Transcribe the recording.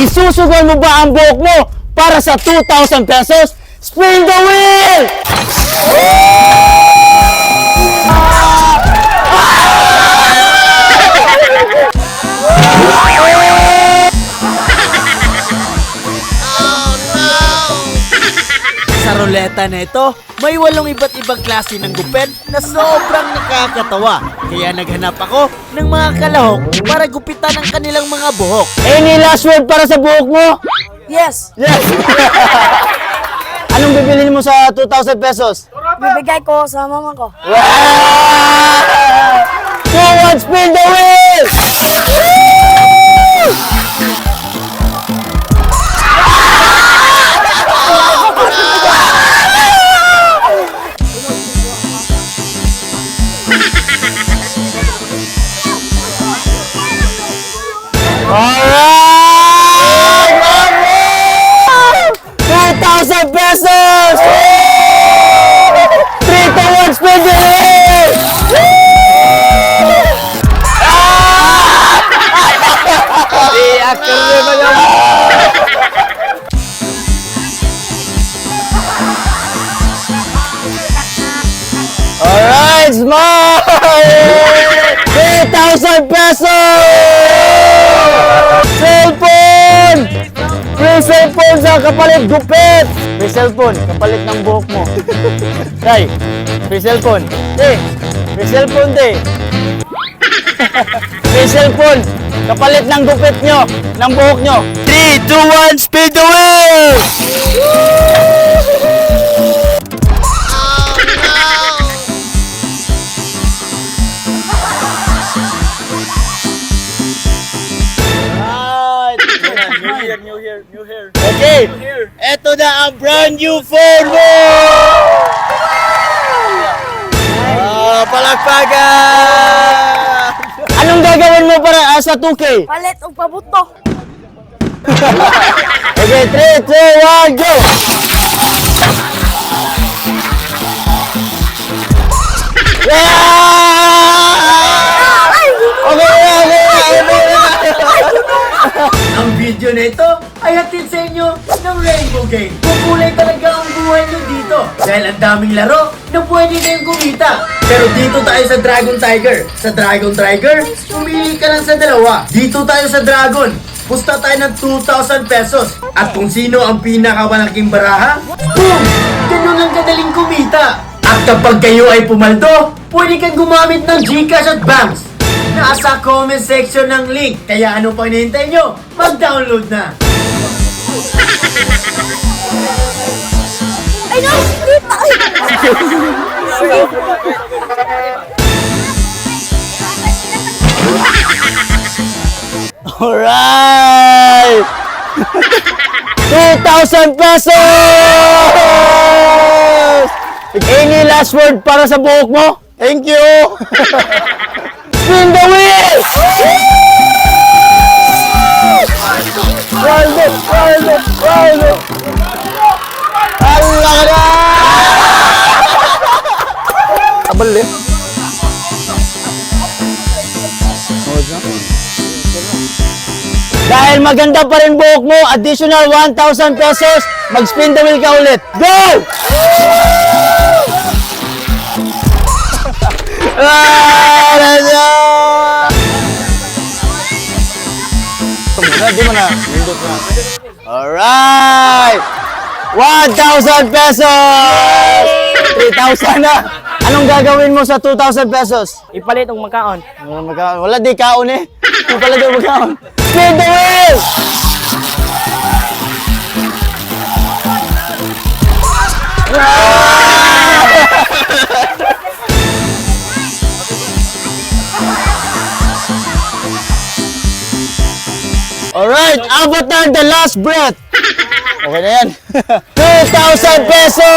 Isusugal mo ba ang buhok mo para sa 2,000 pesos? Spin the wheel! Sa ruleta na ito, may walong iba't ibang klase ng gupit na sobrang nakakatawa. Kaya naghanap ako ng mga kalahok para gupitan ang kanilang mga buhok. Any last word para sa buhok mo? Yes, Yes! Anong bibilhin mo sa 2,000 pesos? bibigay ko sa mama ko. Two, one, spin the wheel! Alright! 2,000 pesos! 3 to 1 spin the wheel! Iyak ka rin ba? Alright, smile! 3,000 pesos! Cellphone sa kapalit gupit! Free cellphone, kapalit ng buhok mo. Tay, free cellphone. Tay, free cellphone, tay. free cellphone, kapalit ng gupit nyo, ng buhok nyo. 3, 2, 1, speed the wheel! Okay, eto na ang brand new phone mo! Ah, palagpagan! Anong gagawin mo para ah, sa 2K? Palit og pabuto. Okay, 3, 2, 1, go! Yeah! Na ito ay hatid sa inyo ng Rainbow Game. Kukulay talaga ang buhay nyo dito dahil ang daming laro na pwede na yung kumita. Pero dito tayo sa Dragon Tiger. Sa Dragon Tiger, pumili ka lang sa dalawa. Dito tayo sa Dragon. Pusta tayo ng 2,000 pesos. At kung sino ang pinakamalaking baraha, boom! Ganun lang kadaling kumita. At kapag kayo ay pumaldo, pwede kang gumamit ng Gcash at Banks. Nasa comment section ng link. Kaya ano pang hinihintay nyo? Mag-download na. Ay, no! Dito! Ay! Alright! 2,000 pesos! Any last word para sa buhok mo? Thank you! Spin the wheel! Roll it! Roll it! Roll it! Allah na! Abal eh. Dahil maganda pa rin buhok mo, additional 1,000 pesos, mag-spin the wheel ka ulit. Go! Ah, nasa! Ito muna, di mo na. Nindot na. Alright! 1,000 pesos! 3,000 na! Anong gagawin mo sa 2,000 pesos? Ipalit og magkaon. Wala, di kaon eh. Pala di magkaon. Spin the wheel! Alright, Avatar The Last Breath. Okay na yan. 2,000 pesos!